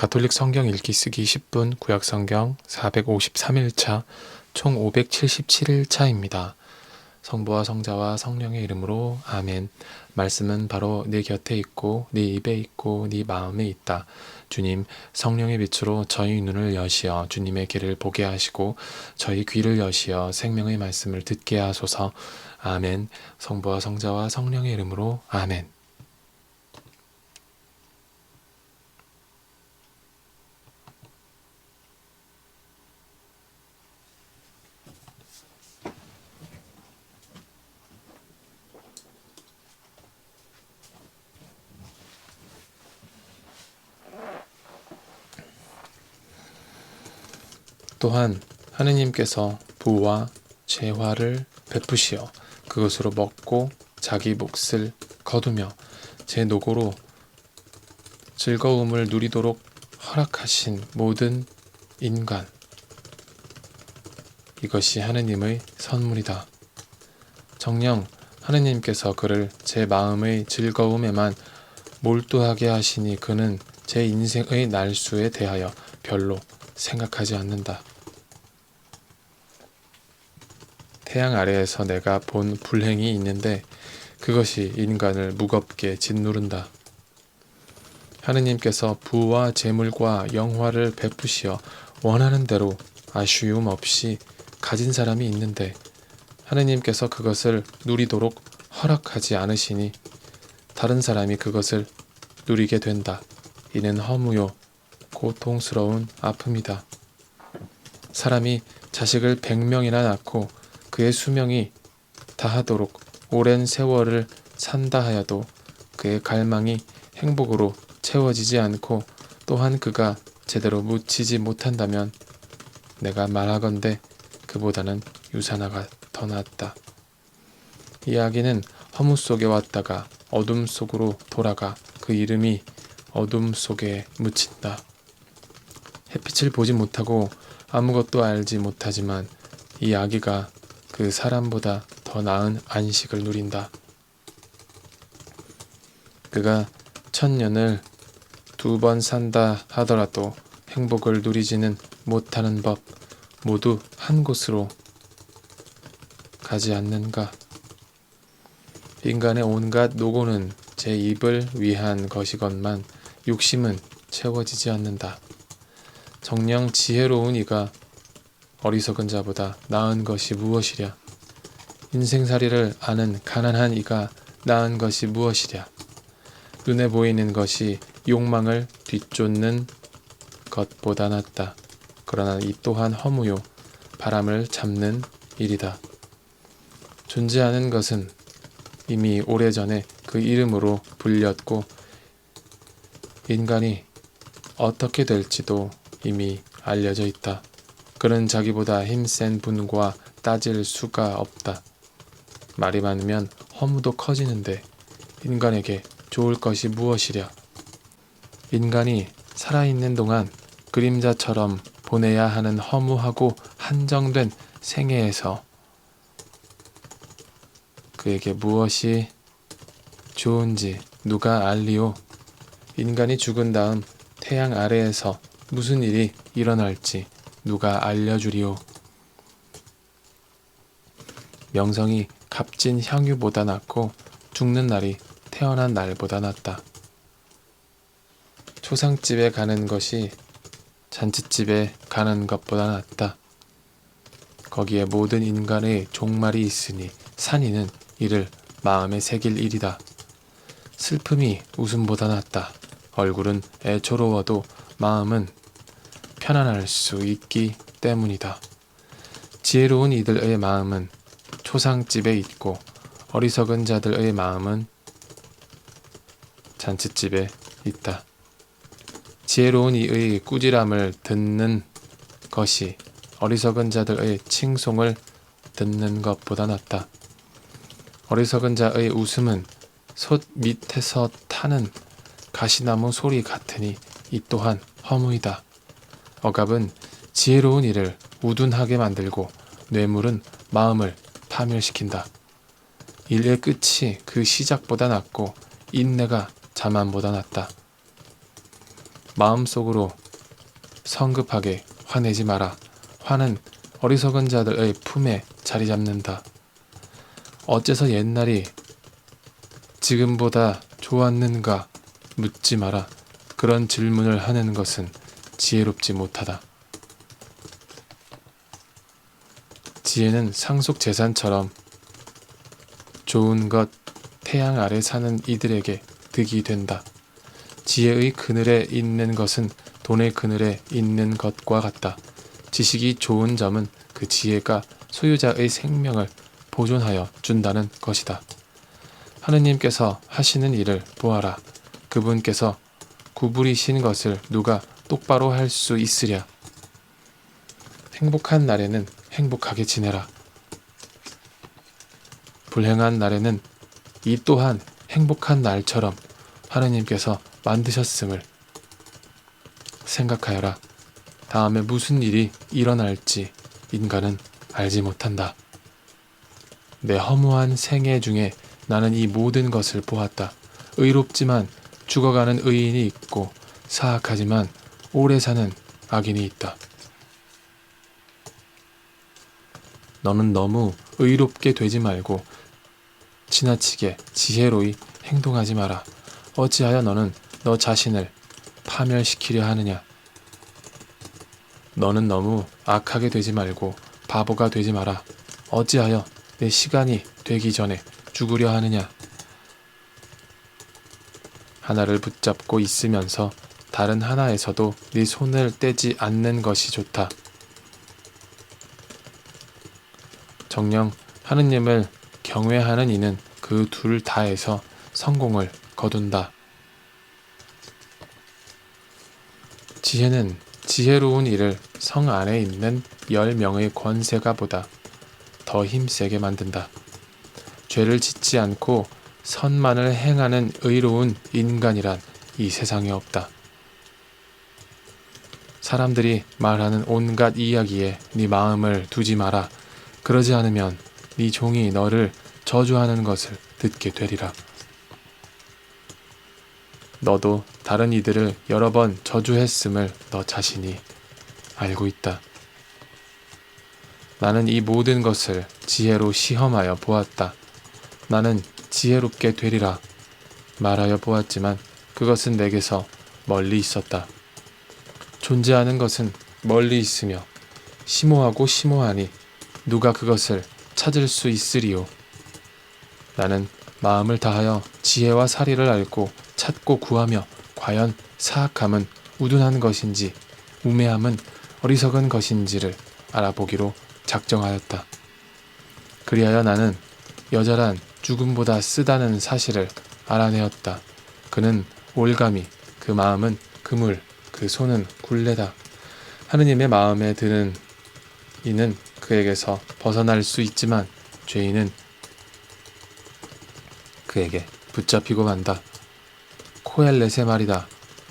가톨릭 성경 읽기 쓰기 10분 구약 성경 453일차 총 577일차입니다. 성부와 성자와 성령의 이름으로 아멘. 말씀은 바로 네 곁에 있고 네 입에 있고 네 마음에 있다. 주님 성령의 빛으로 저희 눈을 여시어 주님의 길을 보게 하시고 저희 귀를 여시어 생명의 말씀을 듣게 하소서. 아멘. 성부와 성자와 성령의 이름으로 아멘. 또한 하느님께서 부와 재화를 베푸시어 그것으로 먹고 자기 몫을 거두며 제 노고로 즐거움을 누리도록 허락하신 모든 인간 이것이 하느님의 선물이다. 정녕 하느님께서 그를 제 마음의 즐거움에만 몰두하게 하시니 그는 제 인생의 날수에 대하여 별로 생각하지 않는다. 태양 아래에서 내가 본 불행이 있는데 그것이 인간을 무겁게 짓누른다. 하느님께서 부와 재물과 영화를 베푸시어 원하는 대로 아쉬움 없이 가진 사람이 있는데 하느님께서 그것을 누리도록 허락하지 않으시니 다른 사람이 그것을 누리게 된다. 이는 허무요 고통스러운 아픔이다. 사람이 자식을 백명이나 낳고 그의 수명이 다하도록 오랜 세월을 산다 하여도 그의 갈망이 행복으로 채워지지 않고 또한 그가 제대로 묻히지 못한다면 내가 말하건대 그보다는 유산화가 더 낫다. 이야기는 허무 속에 왔다가 어둠 속으로 돌아가 그 이름이 어둠 속에 묻힌다. 햇빛을 보지 못하고 아무것도 알지 못하지만 이 아기가 그 사람보다 더 나은 안식을 누린다. 그가 천년을 두 번 산다 하더라도 행복을 누리지는 못하는 법 모두 한 곳으로 가지 않는가? 인간의 온갖 노고는 제 입을 위한 것이건만 욕심은 채워지지 않는다. 정녕 지혜로운 이가 어리석은 자보다 나은 것이 무엇이랴? 인생살이를 아는 가난한 이가 나은 것이 무엇이랴? 눈에 보이는 것이 욕망을 뒤쫓는 것보다 낫다. 그러나 이 또한 허무요 바람을 잡는 일이다. 존재하는 것은 이미 오래전에 그 이름으로 불렸고 인간이 어떻게 될지도 이미 알려져 있다. 그는 자기보다 힘센 분과 따질 수가 없다. 말이 많으면 허무도 커지는데 인간에게 좋을 것이 무엇이랴? 인간이 살아있는 동안 그림자처럼 보내야 하는 허무하고 한정된 생애에서 그에게 무엇이 좋은지 누가 알리오? 인간이 죽은 다음 태양 아래에서 무슨 일이 일어날지 누가 알려주리오? 명성이 값진 향유보다 낫고 죽는 날이 태어난 날보다 낫다. 초상집에 가는 것이 잔치집에 가는 것보다 낫다. 거기에 모든 인간의 종말이 있으니 산이는 이를 마음에 새길 일이다. 슬픔이 웃음보다 낫다. 얼굴은 애초로워도 마음은 편안할 수 있기 때문이다. 지혜로운 이들의 마음은 초상집에 있고 어리석은 자들의 마음은 잔치집에 있다. 지혜로운 이의 꾸지람을 듣는 것이 어리석은 자들의 칭송을 듣는 것보다 낫다. 어리석은 자의 웃음은 솥 밑에서 타는 가시나무 소리 같으니 이 또한 허무이다. 억압은 지혜로운 이를 우둔하게 만들고 뇌물은 마음을 파멸시킨다. 일의 끝이 그 시작보다 낫고 인내가 자만보다 낫다. 마음속으로 성급하게 화내지 마라. 화는 어리석은 자들의 품에 자리 잡는다. 어째서 옛날이 지금보다 좋았는가 묻지 마라. 그런 질문을 하는 것은 지혜롭지 못하다. 지혜는 상속 재산처럼 좋은 것 태양 아래 사는 이들에게 득이 된다. 지혜의 그늘에 있는 것은 돈의 그늘에 있는 것과 같다. 지식이 좋은 점은 그 지혜가 소유자의 생명을 보존하여 준다는 것이다. 하느님께서 하시는 일을 보아라. 그분께서 구부리신 것을 누가 똑바로 할 수 있으랴. 행복한 날에는 행복하게 지내라. 불행한 날에는 이 또한 행복한 날처럼 하느님께서 만드셨음을 생각하여라. 다음에 무슨 일이 일어날지 인간은 알지 못한다. 내 허무한 생애 중에 나는 이 모든 것을 보았다. 의롭지만 죽어가는 의인이 있고 사악하지만 오래 사는 악인이 있다. 너는 너무 의롭게 되지 말고 지나치게 지혜로이 행동하지 마라. 어찌하여 너는 너 자신을 파멸시키려 하느냐? 너는 너무 악하게 되지 말고 바보가 되지 마라. 어찌하여 내 시간이 되기 전에 죽으려 하느냐? 하나를 붙잡고 있으면서 다른 하나에서도 네 손을 떼지 않는 것이 좋다. 정령 하느님을 경외하는 이는 그 둘 다에서 성공을 거둔다. 지혜는 지혜로운 일을 성 안에 있는 열 명의 권세가 보다 더 힘세게 만든다. 죄를 짓지 않고 선만을 행하는 의로운 인간이란 이 세상에 없다. 사람들이 말하는 온갖 이야기에 네 마음을 두지 마라. 그러지 않으면 네 종이 너를 저주하는 것을 듣게 되리라. 너도 다른 이들을 여러 번 저주했음을 너 자신이 알고 있다. 나는 이 모든 것을 지혜로 시험하여 보았다. 나는 지혜롭게 되리라 말하여 보았지만 그것은 내게서 멀리 있었다. 존재하는 것은 멀리 있으며 심오하고 심오하니 누가 그것을 찾을 수 있으리요. 나는 마음을 다하여 지혜와 사리를 알고 찾고 구하며 과연 사악함은 우둔한 것인지 우매함은 어리석은 것인지를 알아보기로 작정하였다. 그리하여 나는 여자란 죽음보다 쓰다는 사실을 알아내었다. 그는 올가미, 그 마음은 그물, 그 손은 굴레다. 하느님의 마음에 드는 이는 그에게서 벗어날 수 있지만 죄인은 그에게 붙잡히고 간다. 코엘렛의 말이다.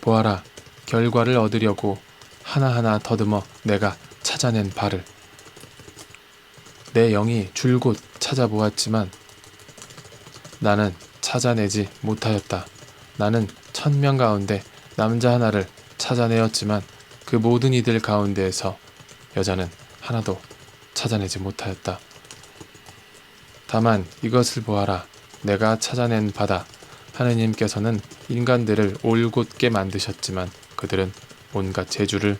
보아라, 결과를 얻으려고 하나하나 더듬어 내가 찾아낸 바를. 내 영이 줄곧 찾아보았지만 나는 찾아내지 못하였다. 나는 천명 가운데 남자 하나를 찾아내었지만 그 모든 이들 가운데에서 여자는 하나도 찾아내지 못하였다. 다만 이것을 보아라. 내가 찾아낸 바다. 하느님께서는 인간들을 올곧게 만드셨지만 그들은 온갖 재주를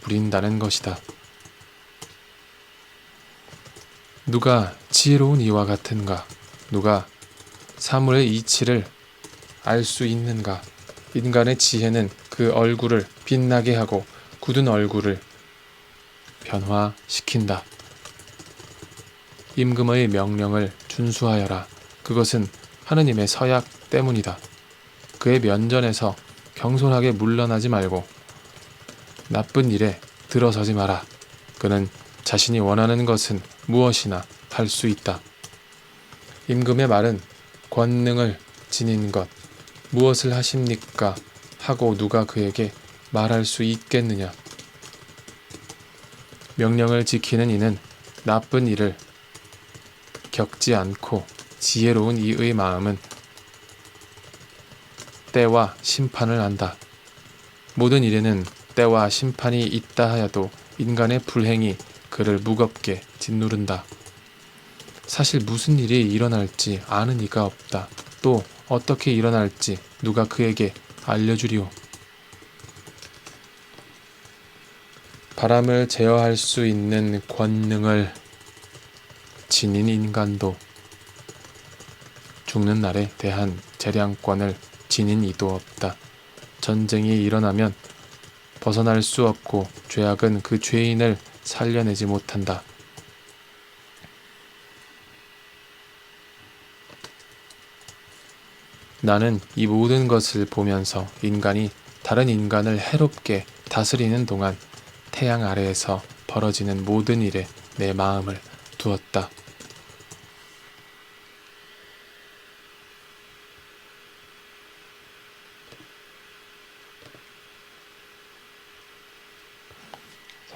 부린다는 것이다. 누가 지혜로운 이와 같은가? 누가 사물의 이치를 알 수 있는가? 인간의 지혜는 그 얼굴을 빛나게 하고 굳은 얼굴을 변화시킨다. 임금의 명령을 준수하여라. 그것은 하느님의 서약 때문이다. 그의 면전에서 경솔하게 물러나지 말고 나쁜 일에 들어서지 마라. 그는 자신이 원하는 것은 무엇이나 할 수 있다. 임금의 말은 권능을 지닌 것, 무엇을 하십니까? 하고 누가 그에게 말할 수 있겠느냐? 명령을 지키는 이는 나쁜 일을 겪지 않고 지혜로운 이의 마음은 때와 심판을 안다. 모든 일에는 때와 심판이 있다 하여도 인간의 불행이 그를 무겁게 짓누른다. 사실 무슨 일이 일어날지 아는 이가 없다. 또 어떻게 일어날지 누가 그에게 알려주리오. 바람을 제어할 수 있는 권능을 지닌 인간도 죽는 날에 대한 재량권을 지닌 이도 없다. 전쟁이 일어나면 벗어날 수 없고 죄악은 그 죄인을 살려내지 못한다. 나는 이 모든 것을 보면서 인간이 다른 인간을 해롭게 다스리는 동안 태양 아래에서 벌어지는 모든 일에 내 마음을 두었다.